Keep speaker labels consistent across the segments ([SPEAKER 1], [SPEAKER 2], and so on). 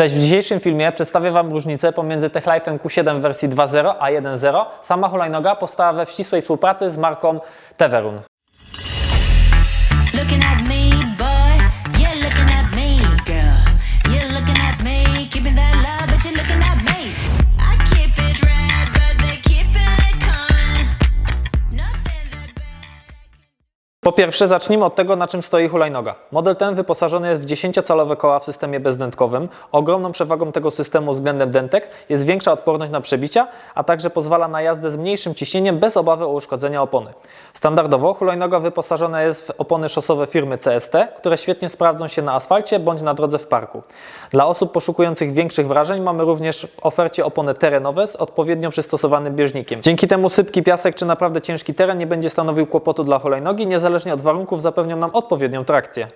[SPEAKER 1] Cześć, w dzisiejszym filmie przedstawię Wam różnicę pomiędzy Techlife'em Q7 w wersji 2.0 a 1.0. Sama hulajnoga powstała we ścisłej współpracy z marką Teverun. Po pierwsze, zacznijmy od tego, na czym stoi hulajnoga. Model ten wyposażony jest w 10-calowe koła w systemie bezdętkowym. Ogromną przewagą tego systemu względem dętek jest większa odporność na przebicia, a także pozwala na jazdę z mniejszym ciśnieniem bez obawy o uszkodzenia opony. Standardowo hulajnoga wyposażona jest w opony szosowe firmy CST, które świetnie sprawdzą się na asfalcie bądź na drodze w parku. Dla osób poszukujących większych wrażeń mamy również w ofercie opony terenowe z odpowiednio przystosowanym bieżnikiem. Dzięki temu sypki, piasek czy naprawdę ciężki teren nie będzie stanowił kłopotu dla hulajnogi, niezależnie od warunków zapewnią nam odpowiednią trakcję.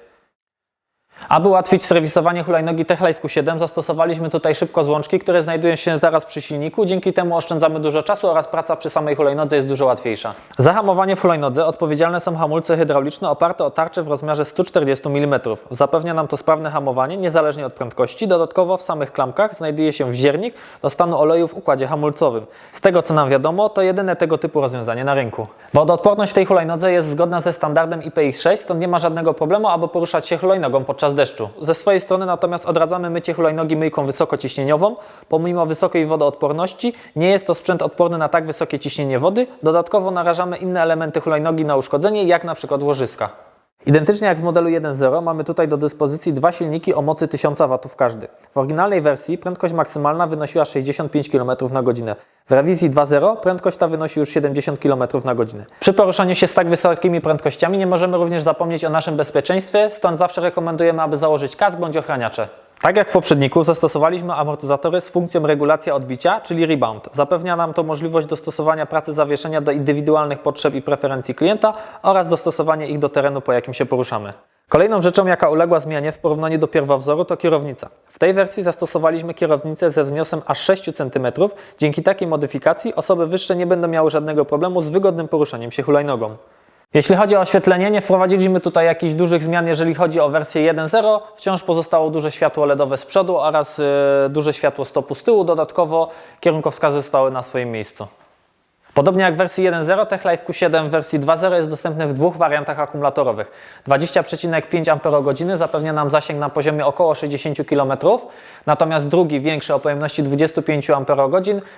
[SPEAKER 1] Aby ułatwić serwisowanie hulajnogi Techlife Q7 zastosowaliśmy tutaj szybko złączki, które znajdują się zaraz przy silniku. Dzięki temu oszczędzamy dużo czasu oraz praca przy samej hulajnodze jest dużo łatwiejsza. Za hamowanie w hulajnodze odpowiedzialne są hamulce hydrauliczne oparte o tarczę w rozmiarze 140 mm. Zapewnia nam to sprawne hamowanie niezależnie od prędkości. Dodatkowo w samych klamkach znajduje się wziernik do stanu oleju w układzie hamulcowym. Z tego co nam wiadomo, to jedyne tego typu rozwiązanie na rynku. Wodoodporność w tej hulajnodze jest zgodna ze standardem IPX6, stąd nie ma żadnego problemu, aby poruszać się hulajnogą podczas deszczu. Ze swojej strony natomiast odradzamy mycie hulajnogi myjką wysokociśnieniową. Pomimo wysokiej wodoodporności nie jest to sprzęt odporny na tak wysokie ciśnienie wody. Dodatkowo narażamy inne elementy hulajnogi na uszkodzenie, jak na przykład łożyska. Identycznie jak w modelu 1.0 mamy tutaj do dyspozycji dwa silniki o mocy 1000 W każdy. W oryginalnej wersji prędkość maksymalna wynosiła 65 km na godzinę. W rewizji 2.0 prędkość ta wynosi już 70 km na godzinę. Przy poruszaniu się z tak wysokimi prędkościami nie możemy również zapomnieć o naszym bezpieczeństwie, stąd zawsze rekomendujemy, aby założyć kask bądź ochraniacze. Tak jak w poprzedniku, zastosowaliśmy amortyzatory z funkcją regulacja odbicia, czyli rebound. Zapewnia nam to możliwość dostosowania pracy zawieszenia do indywidualnych potrzeb i preferencji klienta oraz dostosowania ich do terenu, po jakim się poruszamy. Kolejną rzeczą, jaka uległa zmianie w porównaniu do pierwowzoru, to kierownica. W tej wersji zastosowaliśmy kierownicę ze wzniosem aż 6 cm. Dzięki takiej modyfikacji osoby wyższe nie będą miały żadnego problemu z wygodnym poruszaniem się hulajnogą. Jeśli chodzi o oświetlenie, nie wprowadziliśmy tutaj jakichś dużych zmian, jeżeli chodzi o wersję 1.0. Wciąż pozostało duże światło LEDowe z przodu oraz y, duże światło stopu z tyłu. Dodatkowo kierunkowskazy zostały na swoim miejscu. Podobnie jak w wersji 1.0, TechLife Q7 w wersji 2.0 jest dostępny w dwóch wariantach akumulatorowych. 20,5 Ah zapewnia nam zasięg na poziomie około 60 km, natomiast drugi, większy o pojemności 25 Ah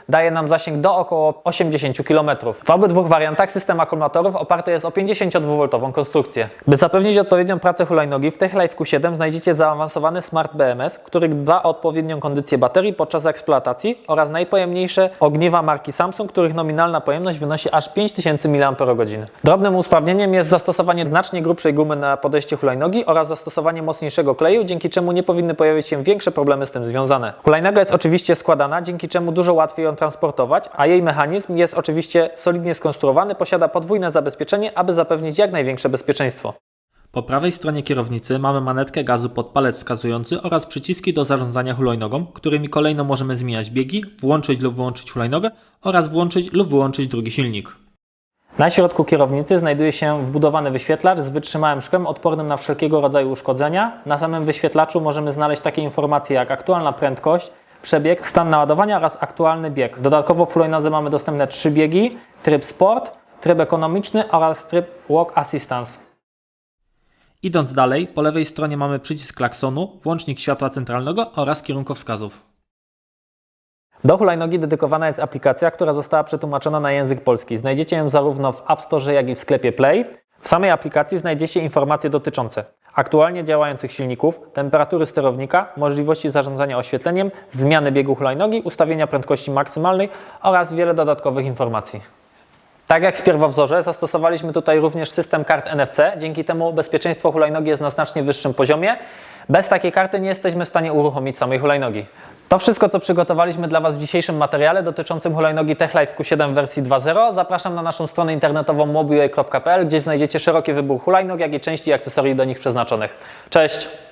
[SPEAKER 1] daje nam zasięg do około 80 km. W obydwu wariantach system akumulatorów oparty jest o 52V konstrukcję. By zapewnić odpowiednią pracę hulajnogi, w TechLife Q7 znajdziecie zaawansowany Smart BMS, który dba o odpowiednią kondycję baterii podczas eksploatacji oraz najpojemniejsze ogniwa marki Samsung, których nominalna pojemność wynosi aż 5000 mAh. Drobnym usprawnieniem jest zastosowanie znacznie grubszej gumy na podejście hulajnogi oraz zastosowanie mocniejszego kleju, dzięki czemu nie powinny pojawić się większe problemy z tym związane. Hulajnoga jest oczywiście składana, dzięki czemu dużo łatwiej ją transportować, a jej mechanizm jest oczywiście solidnie skonstruowany, posiada podwójne zabezpieczenie, aby zapewnić jak największe bezpieczeństwo. Po prawej stronie kierownicy mamy manetkę gazu pod palec wskazujący oraz przyciski do zarządzania hulajnogą, którymi kolejno możemy zmieniać biegi, włączyć lub wyłączyć hulajnogę oraz włączyć lub wyłączyć drugi silnik. Na środku kierownicy znajduje się wbudowany wyświetlacz z wytrzymałym szkłem odpornym na wszelkiego rodzaju uszkodzenia. Na samym wyświetlaczu możemy znaleźć takie informacje jak aktualna prędkość, przebieg, stan naładowania oraz aktualny bieg. Dodatkowo w hulajnodze mamy dostępne trzy biegi, tryb sport, tryb ekonomiczny oraz tryb walk assistance. Idąc dalej, po lewej stronie mamy przycisk klaksonu, włącznik światła centralnego oraz kierunkowskazów. Do hulajnogi dedykowana jest aplikacja, która została przetłumaczona na język polski. Znajdziecie ją zarówno w App Store, jak i w sklepie Play. W samej aplikacji znajdziecie informacje dotyczące aktualnie działających silników, temperatury sterownika, możliwości zarządzania oświetleniem, zmiany biegu hulajnogi, ustawienia prędkości maksymalnej oraz wiele dodatkowych informacji. Tak jak w pierwowzorze, zastosowaliśmy tutaj również system kart NFC. Dzięki temu bezpieczeństwo hulajnogi jest na znacznie wyższym poziomie. Bez takiej karty nie jesteśmy w stanie uruchomić samej hulajnogi. To wszystko, co przygotowaliśmy dla Was w dzisiejszym materiale dotyczącym hulajnogi TechLife Q7 w wersji 2.0. Zapraszam na naszą stronę internetową mobiway.pl, gdzie znajdziecie szeroki wybór hulajnog, jak i części i akcesorii do nich przeznaczonych. Cześć!